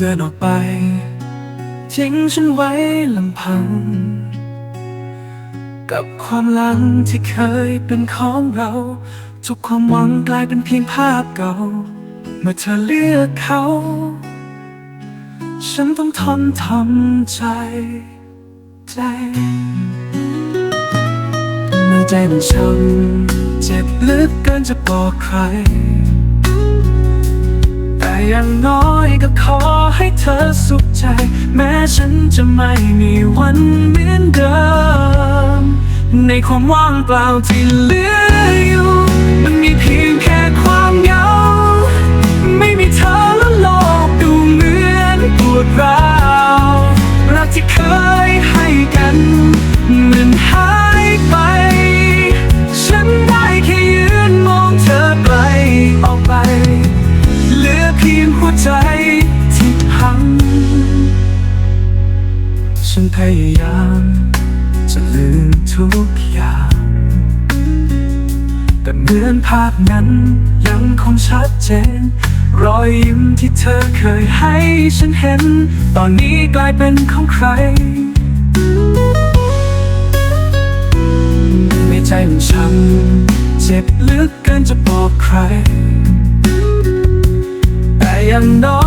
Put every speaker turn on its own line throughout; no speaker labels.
เดินออกไปทิ้งฉันไว้ลำพัง กับความหลังที่เคยเป็นของเรา ทุกความหวังกลายเป็นเพียงภาพเก่า เมื่อเธอเลือกเขา ฉันต้องทนทำใจ ใจเมื่อใจมันช้ำเจ็บลึกเกินจะบอกใคร อย่างน้อยก็ขอให้เธอสุขใจ แม้ฉันจะไม่มีวันเหมือนเดิม ในความว่างเปล่าที่เหลืออยู่ มันมีเพียงแค่ความยา ฉันพยายามจะลืมทุกอย่าง แต่เหมือนภาพนั้นยังคงชัดเจน รอยยิ้มที่เธอเคยให้ฉันเห็น ตอนนี้กลายเป็นของใคร ในใจมันช้ำเจ็บลึกเกินจะบอกใคร แต่อย่างน้อย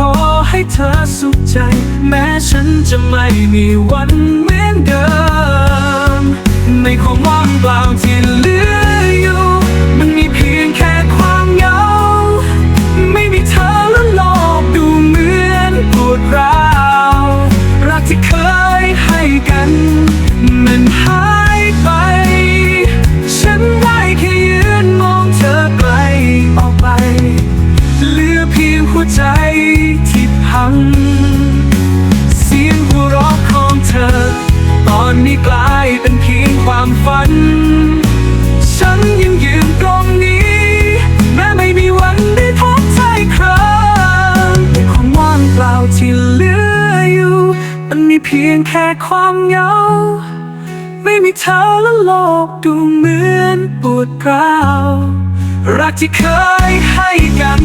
ขอให้เธอสุขใจ แม้ฉันจะไม่มีวันเหมือนเดิม ในความว่างเปล่าที่เหลือ พัง เสียงหัวเราะของเธอ ตอนนี้กลายเป็นเพียงความฝัน ฉันยังยืนตรงนี้ แม้ไม่มีวันได้พบเธออีกครั้งในความว่างเปล่าที่เหลืออยู่ มันมีเพียงแค่ความเหงา ไม่มีเธอแล้วโลกดูเหมือนปวดร้าวรักที่เคยให้กัน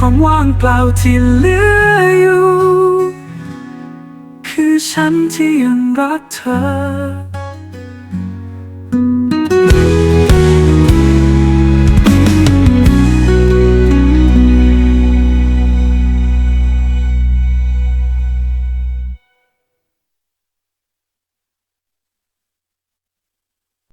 ความว่างเปล่าที่เหลืออยู่ คือฉันที่ยังรักเธอ